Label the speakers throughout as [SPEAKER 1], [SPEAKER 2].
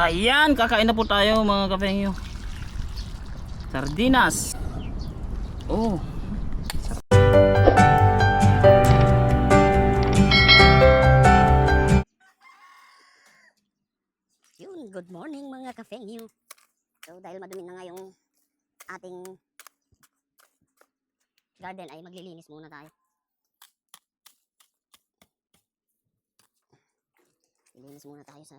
[SPEAKER 1] Ayan, kakain na po tayo mga kapengyo. Sardinas. Oh.
[SPEAKER 2] Good morning mga ka-fengyu. So dahil madumi na nga yung ating garden ay maglilinis muna tayo. Lilinis muna tayo sa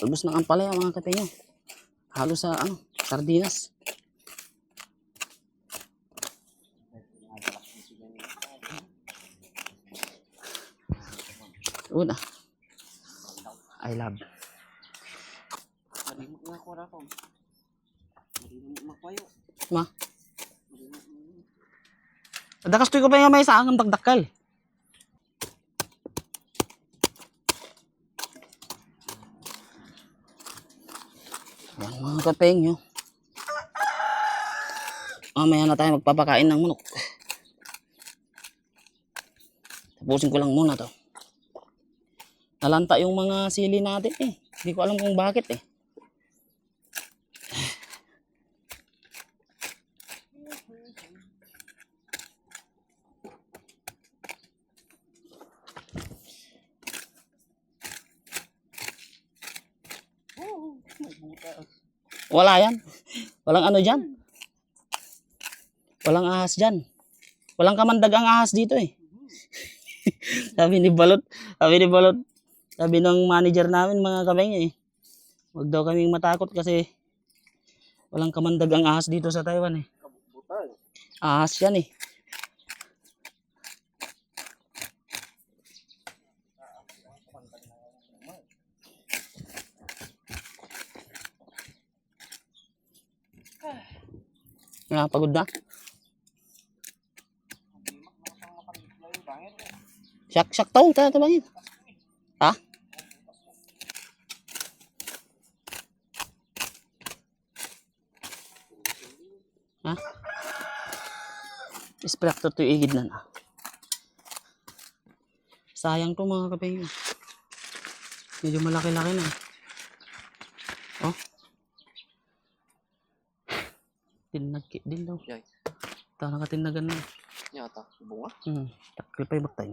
[SPEAKER 1] Ubus ng ampalaya mga kapengyo. Halos sa ano, sardinas. Una. I love. Ma. Dakas ko pa yung may sa ang dagdakal. Yan mga kapengyo. Mamaya na tayo magpapakain ng manok. Tapusin ko lang muna to. Nalanta yung mga sili natin eh. Hindi ko alam kung bakit eh. Wala yan. Walang ano dyan. Walang ahas dyan. Walang kamandag ang ahas dito eh. sabi ni Balot, sabi ni Balot, sabi ng manager namin mga kabeng eh. Huwag daw kaming matakot kasi walang kamandag ang ahas dito sa Taiwan eh. Ahas yan eh. Nakapagod na? Sak sak tong ta tabangin. Ha? Ha? Ispraktor to igid na na. Sayang to mga kapeng. Medyo malaki-laki na. Oh. Tinagki din daw.
[SPEAKER 3] Yay.
[SPEAKER 1] Tara nakatinagan na.
[SPEAKER 3] Yata, bunga.
[SPEAKER 1] Hmm, takil pa yung baktay.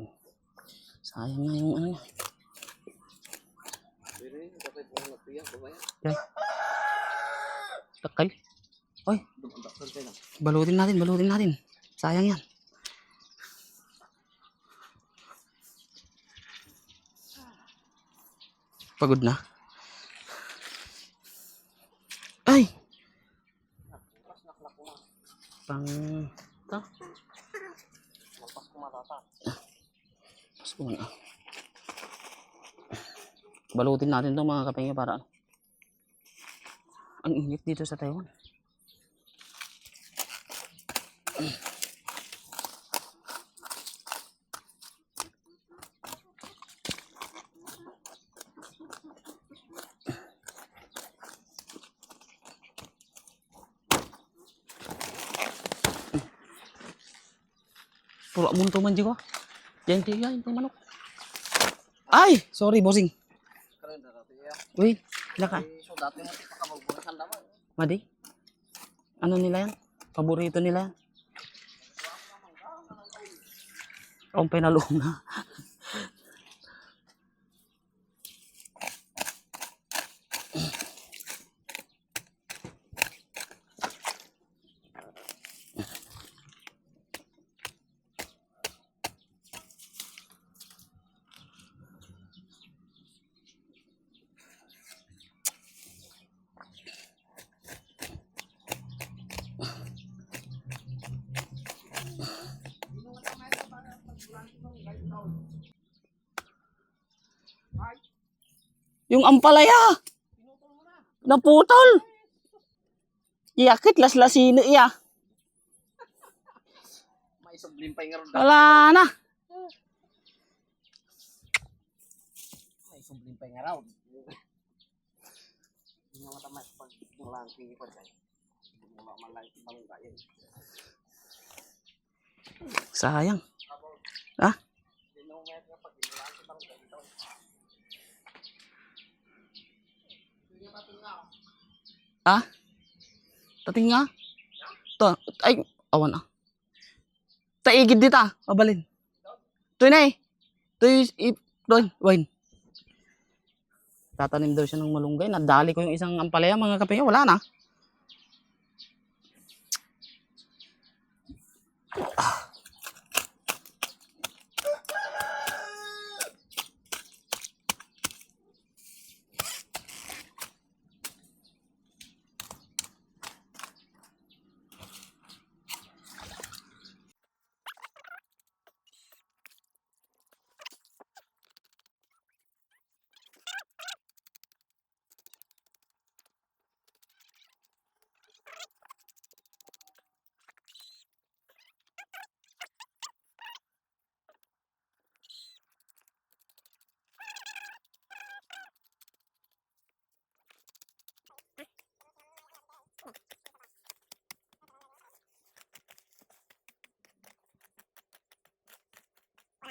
[SPEAKER 1] Sayang nga yung ano.
[SPEAKER 3] Pero yun, dapat bunga na tuya, bunga yan.
[SPEAKER 1] Yan. Takal. Oy, balutin natin, balutin natin. Sayang yan. Pagod na. Ay! Pang...
[SPEAKER 3] Kumatata.
[SPEAKER 1] Mas muna. Balutin natin itong mga kapengya para ano. Ang init dito sa Taiwan. Pula munto man juga. Yan tiga, yung manok. Ay! Sorry, bossing. Wait, laka. Madi? Ano nila yan? Paborito nila yan. Ang pinalong na. Ampalaya. Naputol. Iyakit laslasino iya.
[SPEAKER 3] May sublim pa yung ron.
[SPEAKER 1] Wala na.
[SPEAKER 3] May yung araw. Hindi mo matamas pag mulang tingin pa. Hindi gayon.
[SPEAKER 1] Sayang. Ha?
[SPEAKER 3] Hindi mo may pag imulang ibang gayon.
[SPEAKER 1] Ha? Tating nga. To, ay, awan ah. Taigid dita, mabalin. Toy na eh. Toy, i- doon, wine. Tatanim daw siya ng malunggay. Nadali ko yung isang ampalaya, mga kapingin. Wala na.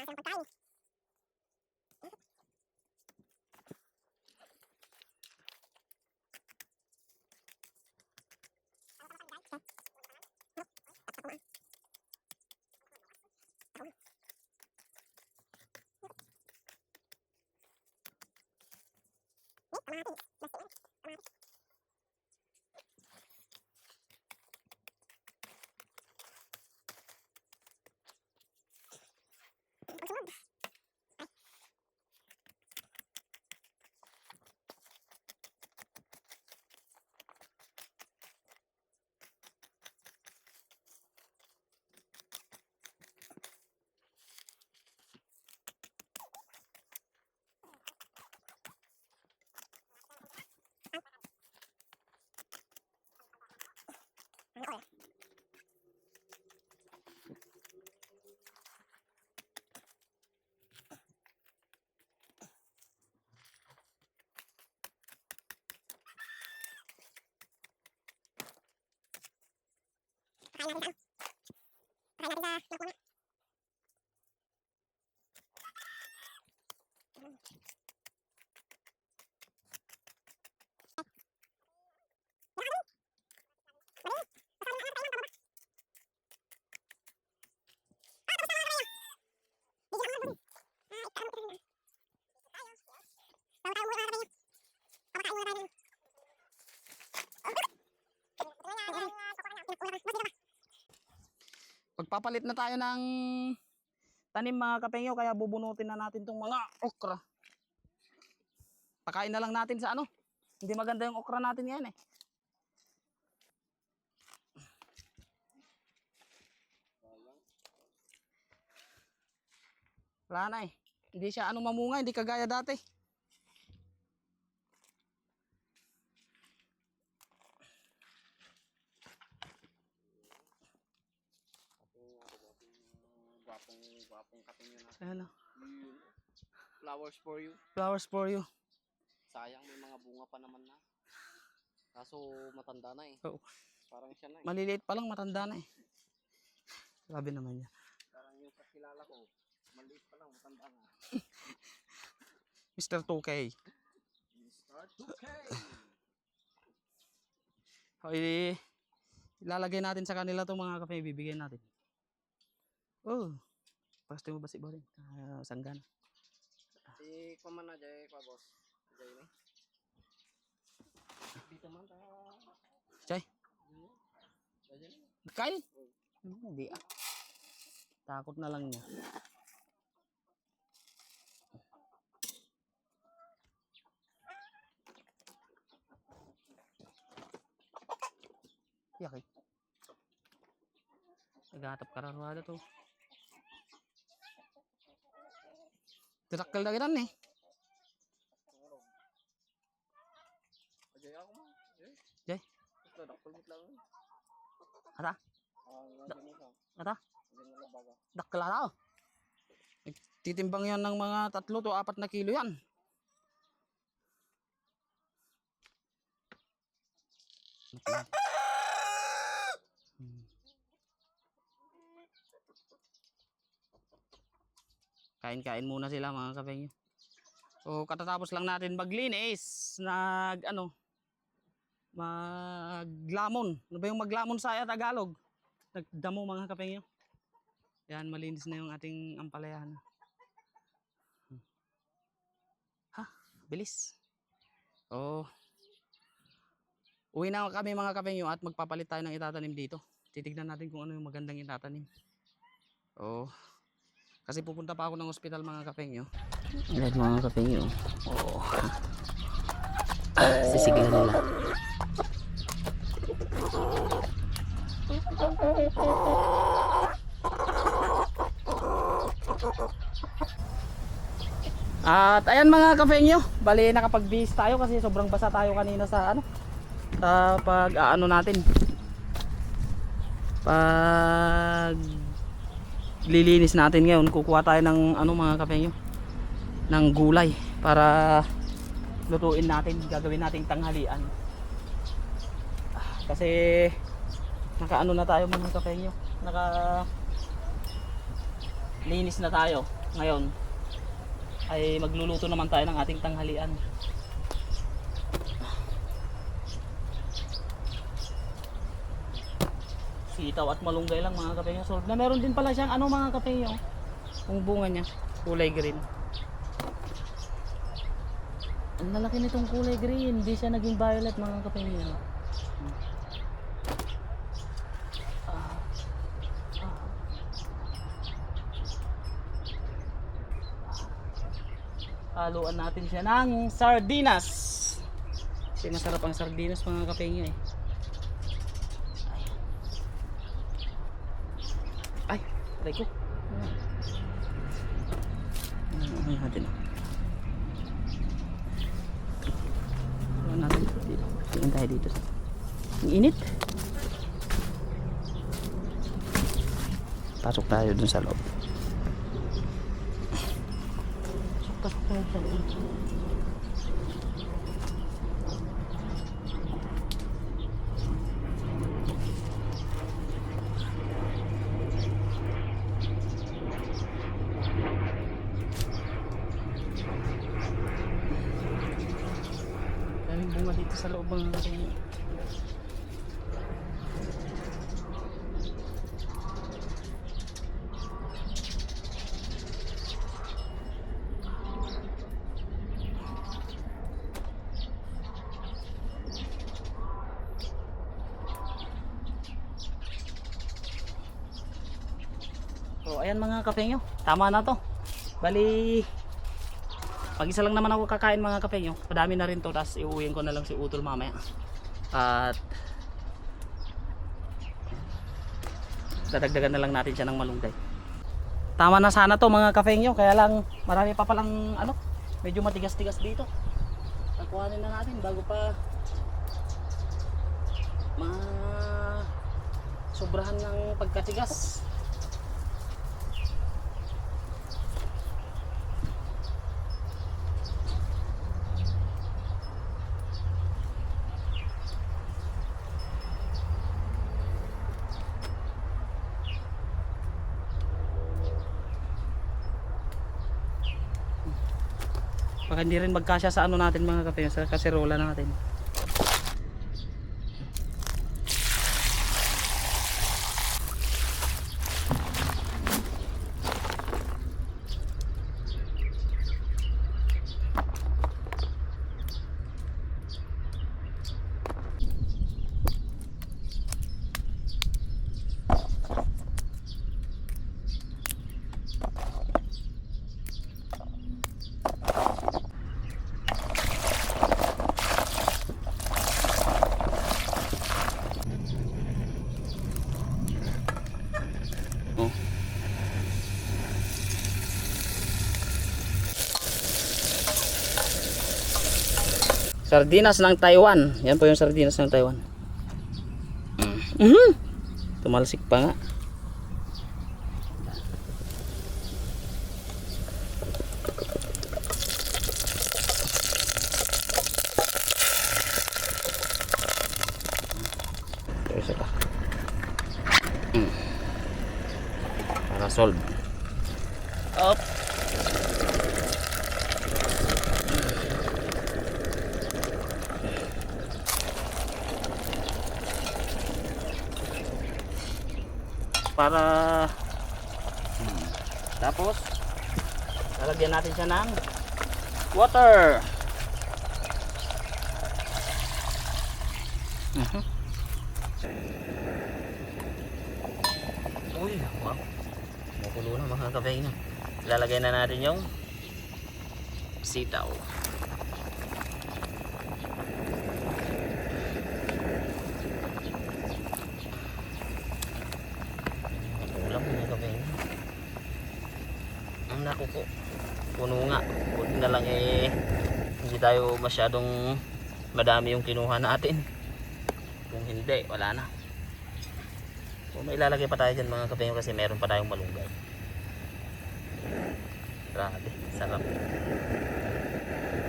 [SPEAKER 1] quảng cáo nha Thank you. là bây giờ Pagpapalit na tayo ng tanim mga kapengyo, kaya bubunutin na natin tong mga okra. Pakain na lang natin sa ano. Hindi maganda yung okra natin yan eh. Wala na eh. Hindi siya ano mamunga, hindi kagaya dati.
[SPEAKER 3] Gwapong, gwapong kating yun. ah.
[SPEAKER 1] Ano,
[SPEAKER 3] Yun. Flowers for you.
[SPEAKER 1] flowers for you.
[SPEAKER 3] Sayang may mga bunga pa naman na. Kaso matanda na eh.
[SPEAKER 1] Oo.
[SPEAKER 3] Parang siya na eh.
[SPEAKER 1] Maliliit pa lang, matanda na eh. Sabi naman niya.
[SPEAKER 3] Parang yung kakilala ko. Maliit pa lang, matanda na.
[SPEAKER 1] Mr. 2K.
[SPEAKER 3] Start 2K!
[SPEAKER 1] O, i- ilalagay natin sa kanila itong mga kape, bibigyan natin. Oh, pasto mo ba si Boring? Uh, sanggan.
[SPEAKER 3] Si Kuman na Jay, kwa boss. Jay ni. Dito man ta.
[SPEAKER 1] Chay,
[SPEAKER 3] Jay ni.
[SPEAKER 1] Kyle? Hmm, Hindi ah. Takot na lang niya. Yakit. Naghatap ka rin to. Tirakal na ginan eh.
[SPEAKER 3] Jay ako man. Jay. Dakol mit lang.
[SPEAKER 1] Ata? Ata?
[SPEAKER 3] Mo
[SPEAKER 1] na oh. Titimbang yan ng mga tatlo to apat na kilo yan. Hmm. Kain-kain muna sila mga kapengyo. So katatapos lang natin maglinis, nag ano, maglamon. Ano ba yung maglamon sa Tagalog? Nagdamo mga kapengyo. Yan, malinis na yung ating ampalayan. Ha? Bilis. Oh. Uwi na kami mga kapengyo at magpapalit tayo ng itatanim dito. Titignan natin kung ano yung magandang itatanim. Oh. Kasi pupunta pa ako ng ospital mga kapengyo. Ayan mga kapengyo. Oh. Sisigla nila. At ayan mga kafengyo, bali nakapag-base tayo kasi sobrang basa tayo kanina sa ano sa pag aano natin. Pag lilinis natin ngayon, kukuha tayo ng ano mga kafengyo ng gulay para lutuin natin, gagawin nating tanghalian. Kasi naka ano na tayo mga kafengyo, naka linis na tayo ngayon. Ay magluluto naman tayo ng ating tanghalian. Sitaw at malunggay lang mga kapeyo. So, na meron din pala siyang ano mga kapeyo. Kung bunga niya, kulay green. Ang lalaki nitong kulay green, hindi siya naging violet mga kapeyo. Ah. Ah. haluan natin siya ng sardinas kasi masarap ang sardinas mga kapengyo eh aray ko. Ano natin ano natin. Dito tingin tayo dito ang init. Pasok tayo dun sa loob. Pasok tayo sa loob sa loob ng ating So ayan mga kapengyo, tama na to. Bali pag isa lang naman ako kakain mga kapengyo, padami na rin to, tapos iuwiin ko na lang si Utol mamaya. At dadagdagan na lang natin siya ng malunggay. Tama na sana to mga kapengyo, kaya lang marami pa palang ano, medyo matigas-tigas dito. Nakuhanin na natin bago pa ma sobrahan ng pagkatigas. Baka hindi rin magkasya sa ano natin mga kape, sa kaserola natin. Sardinas ng Taiwan. Yan po yung sardinas ng Taiwan. Mhm. Tumalsik pa nga. Isa pa. Mm. Para solve. Up. para Hmm. tapos lalagyan natin siya ng water. Mhm. uy wow makulo na mga kabay na lalagay na natin yung sitaw ulam mga kabay ang naku po puno nga buti na lang eh hindi tayo masyadong madami yung kinuha natin. Kung hindi wala na. Kung may ilalagay pa tayo dyan mga kabay kasi meron pa tayong malunggay. Grabe sarap.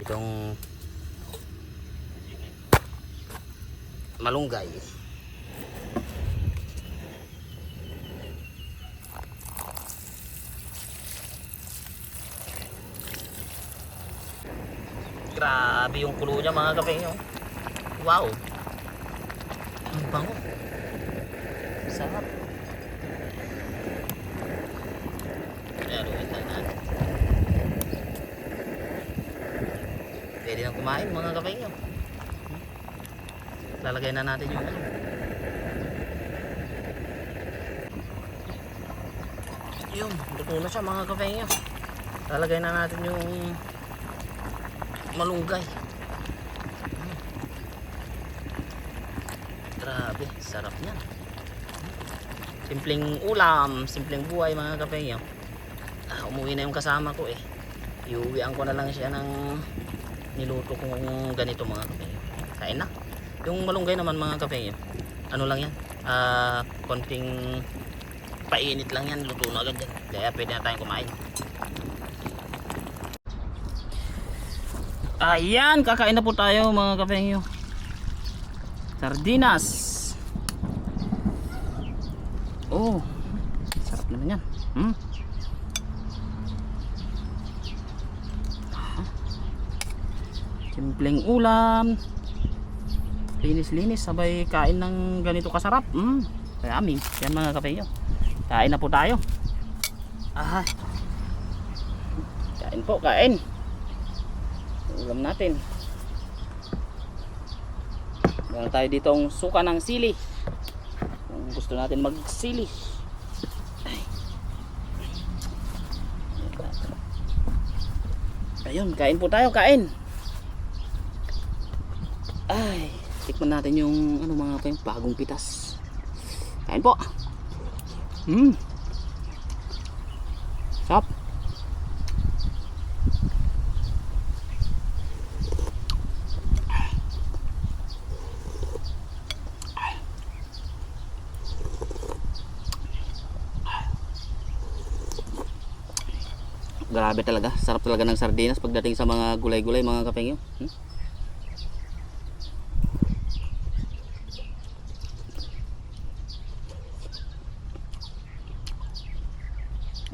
[SPEAKER 1] Itong malunggay Grabe yung kulo niya mga kape nyo. Wow. Ang bango. Sarap. Pero ito na. Pwede na kumain mga kape nyo. Lalagay na natin yung ano. Yun, luto na siya mga kape nyo. Lalagay na natin yung malunggay. Grabe, sarap niyan. Simpleng ulam, simpleng buhay mga kapengyo. Ah, umuwi na yung kasama ko eh. Iuwian ko na lang siya ng niluto kong ganito mga kapengyo. Kain na. Yung malunggay naman mga kapengyo. Ano lang yan? Ah, konting painit lang yan. Luto na agad yan. Kaya pwede na tayong kumain. Ayan, kakain na po tayo mga kapengyo. Sardinas. Oh, sarap naman yan. Hmm. Ah. Simpleng ulam. Linis-linis, sabay kain ng ganito kasarap. Hmm. Kaya amin, yan mga kapengyo. Kain na po tayo. Ah. Kain po, kain ulam natin. Meron tayo dito ang suka ng sili. Kung gusto natin mag sili Ay. ayun kain po tayo kain. Ay tikman natin yung ano mga pa yung bagong pitas. Kain po. Hmm sarap Grabe talaga. Sarap talaga ng sardinas pagdating sa mga gulay-gulay mga kapengyo. Hmm?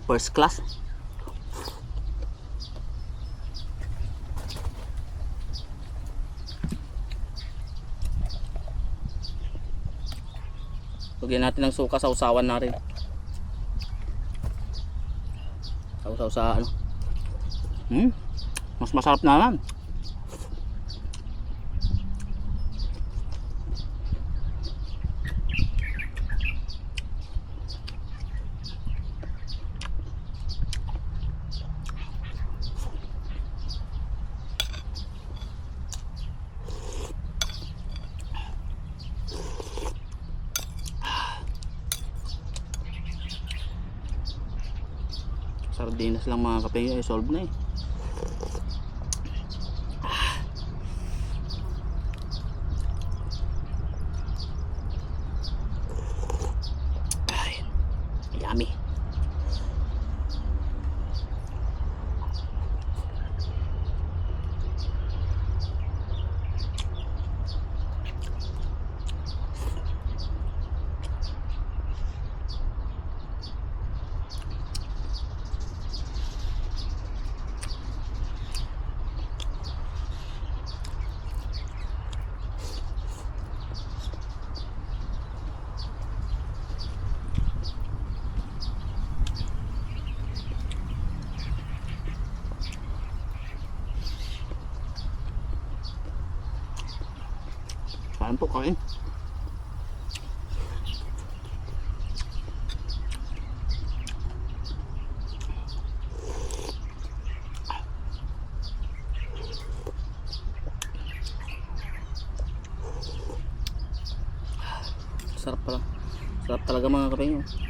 [SPEAKER 1] First class. Lagyan natin ng suka sa usawan natin. Sausaw sa ano. Hmm? Mas masarap na naman. Sardinas lang mga kape ay solve na eh Yummy. Kain po, kain. Sarap pala. Sarap talaga mga kapeng. Grabe.